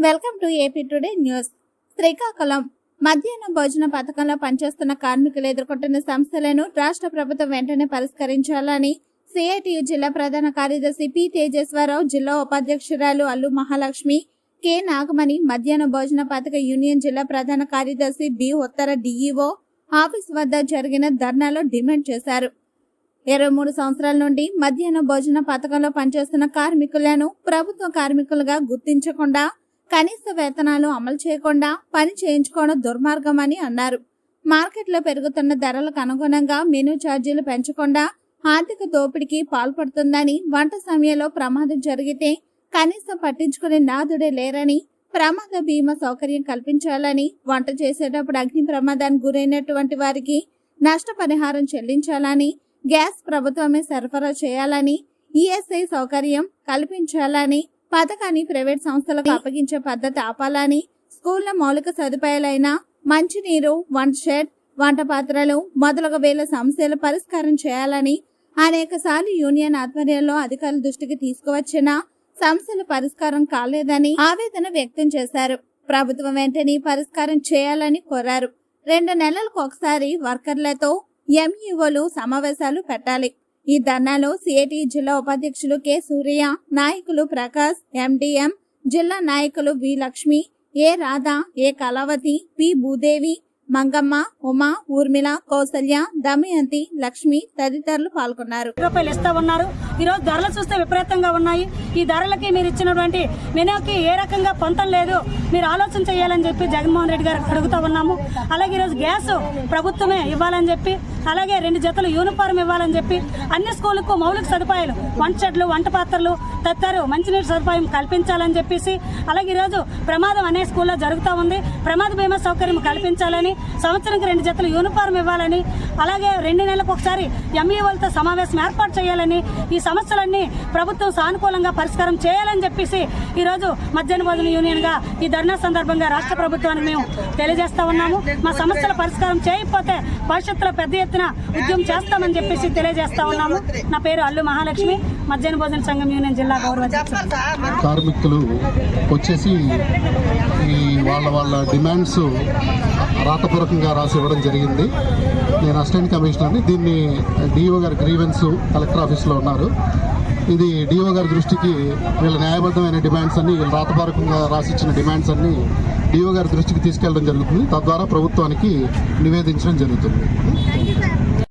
Welcome to AP today news Srikakulam. మధ్యాహ్న భోజన పథకంలో పనిచేస్తున్న కార్మికులు ఎదుర్కొంటున్న సమస్యలను రాష్ట్ర ప్రభుత్వం వెంటనే పరిష్కరించాలని సిఐటియు జిల్లా ప్రధాన కార్యదర్శి పి తేజేశ్వరరావు జిల్లా ఉపాధ్యక్షురాలు అల్లు మహాలక్ష్మి కె నాగమణి మధ్యాహ్న భోజన పథక యూనియన్ జిల్లా ప్రధాన కార్యదర్శి బి ఉత్తర డిఈఓ ఆఫీస్ వద్ద జరిగిన ధర్నాలో డిమాండ్ చేశారు. ఇరవై మూడు సంవత్సరాల నుండి మధ్యాహ్న భోజన పథకంలో పనిచేస్తున్న కార్మికులను ప్రభుత్వ కార్మికులుగా గుర్తించకుండా కనీస వేతనాలు అమలు చేయకుండా పని చేయించుకోవడం దుర్మార్గమని అన్నారు. మార్కెట్లో పెరుగుతున్న ధరలకు అనుగుణంగా మెనూ ఛార్జీలు పెంచకుండా ఆర్థిక దోపిడీకి పాల్పడుతుందని వంట సమయంలో ప్రమాదం జరిగితే కనీసం పట్టించుకునే నాదుడే లేరని ప్రమాద బీమా సౌకర్యం కల్పించాలని వంట చేసేటప్పుడు అగ్ని ప్రమాదానికి గురైనటువంటి వారికి నష్టపరిహారం చెల్లించాలని గ్యాస్ ప్రభుత్వమే సరఫరా చేయాలని ఈఎస్ఐ సౌకర్యం కల్పించాలని పథకాన్ని ప్రైవేట్ సంస్థలకు అప్పగించే పద్ధతి ఆపాలని స్కూళ్ళ మౌలిక సదుపాయాలైన మంచినీరు వంట షెడ్ వంట పాత్రలు మొదలగు వేల సమస్యల పరిష్కారం చేయాలని అనేక సార్లు యూనియన్ ఆధ్వర్యంలో అధికారుల దృష్టికి తీసుకువచ్చిన సమస్యల పరిష్కారం కాలేదని ఆవేదన వ్యక్తం చేశారు. ప్రభుత్వం వెంటనే పరిష్కారం చేయాలని కోరారు. రెండు నెలలకు ఒకసారి వర్కర్లతో ఎంఈఓలు సమావేశాలు పెట్టాలి. ఈ ధర్నాలో సిఐటి జిల్లా ఉపాధ్యక్షులు కె. సూర్య నాయకులు ప్రకాష్ ఎండిఎం జిల్లా నాయకులు V. Lakshmi A. Radha A. Kalavathi P. Bhudevi Mangamma Uma Urmila Kausalya Damayanti Lakshmi తదితరులు పాల్గొన్నారు. రూపాయలు ఇస్తా ఉన్నారు. ఈ రోజు ధరలు చూస్తే విపరీతంగా ఉన్నాయి. ఈ ధరలకి మీరు ఇచ్చినటువంటి మెనూకి ఏ రకంగా పొంతం లేదు. మీరు ఆలోచన చేయాలని చెప్పి జగన్మోహన్ రెడ్డి గారు అడుగుతా ఉన్నాము. అలాగే ఈరోజు గ్యాస్ ప్రభుత్వమే ఇవ్వాలని చెప్పి అలాగే రెండు జతలు యూనిఫారం ఇవ్వాలని చెప్పి అన్ని స్కూళ్ళకు మౌలిక సదుపాయాలు వంట చెట్లు వంట పాత్రలు తదితరు మంచినీటి సదుపాయం కల్పించాలని చెప్పేసి అలాగే ఈరోజు ప్రమాదం అనే స్కూల్లో జరుగుతూ ఉంది. ప్రమాద బీమా సౌకర్యం కల్పించాలని సంవత్సరానికి రెండు జతలు యూనిఫారం ఇవ్వాలని అలాగే రెండు నెలలకు ఒకసారి ఎంఈఓలతో సమావేశం ఏర్పాటు చేయాలని ఈ సమస్యలన్నీ ప్రభుత్వం సానుకూలంగా పరిష్కారం చేయాలని చెప్పేసి ఈరోజు మధ్యాహ్న భోజన యూనియన్గా ఈ ధర్నా సందర్భంగా రాష్ట్ర ప్రభుత్వానికి మేము తెలియజేస్తా ఉన్నాము. మా సమస్యల పరిష్కారం చేయకపోతే భవిష్యత్తులో పెద్ద ఎత్తున ఉద్యమం చేస్తామని చెప్పేసి తెలియజేస్తా ఉన్నాము. నా పేరు అల్లు మహాలక్ష్మి. మధ్యాహ్న భోజన సంఘం యూనియన్ జిల్లా గౌరవ కార్మికులు వచ్చేసి వాళ్ళ వాళ్ళ డిమాండ్స్ రాతపూర్వకంగా రాసి ఇవ్వడం జరిగింది. నేను అసిస్టెంట్ కమిషనర్ని దీన్ని డిఓ గారి గ్రీవెన్స్ కలెక్టర్ ఆఫీస్లో ఉన్నారు. ఇది డిఓ గారి దృష్టికి వీళ్ళ న్యాయబద్ధమైన డిమాండ్స్ అన్ని వీళ్ళు రాతపూర్వకంగా రాసిచ్చిన డిమాండ్స్ అన్ని డిఓ గారి దృష్టికి తీసుకెళ్ళడం జరుగుతుంది. తద్వారా ప్రభుత్వానికి నివేదించడం జరుగుతుంది.